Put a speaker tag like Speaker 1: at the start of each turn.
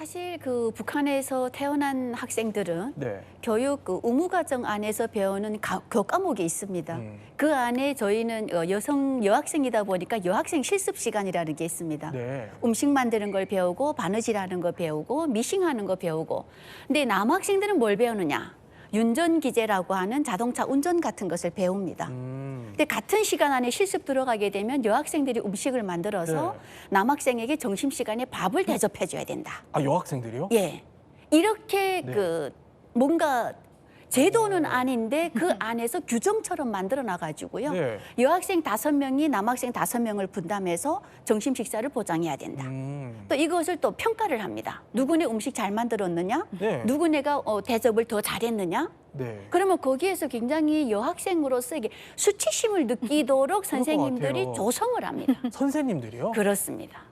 Speaker 1: 사실 그 북한에서 태어난 학생들은
Speaker 2: 네.
Speaker 1: 교육 그 의무 과정 안에서 배우는 가- 교과목이 있습니다.
Speaker 2: 음.
Speaker 1: 그 안에 저희는 어, 여성 여학생이다 보니까 여학생 실습 시간이라는 게 있습니다.
Speaker 2: 네.
Speaker 1: 음식 만드는 걸 배우고 바느질하는 거 배우고 미싱하는 거 배우고. 근데 남학생들은 뭘 배우느냐? 윤전기제라고 하는 자동차 운전 같은 것을 배웁니다.
Speaker 2: 음.
Speaker 1: 근데 같은 시간 안에 실습 들어가게 되면 여학생들이 음식을 만들어서
Speaker 2: 네.
Speaker 1: 남학생에게 점심 시간에 밥을 대접해 줘야 된다.
Speaker 2: 아 여학생들이요?
Speaker 1: 예. 이렇게
Speaker 2: 네.
Speaker 1: 그 뭔가 제도는 아닌데 그 안에서 규정처럼 만들어 놔 가지고요.
Speaker 2: 네.
Speaker 1: 여학생 다섯 명이 남학생 다섯 명을 분담해서 점심 식사를 보장해야 된다.
Speaker 2: 음.
Speaker 1: 또 이것을 또 평가를 합니다. 누구네 음식 잘 만들었느냐?
Speaker 2: 네.
Speaker 1: 누구네가 어, 대접을 더 잘했느냐?
Speaker 2: 네.
Speaker 1: 그러면 거기에서 굉장히 여학생으로서 이게 수치심을 느끼도록 선생님들이. 조성을 합니다.
Speaker 2: 선생님들이요?
Speaker 1: 그렇습니다.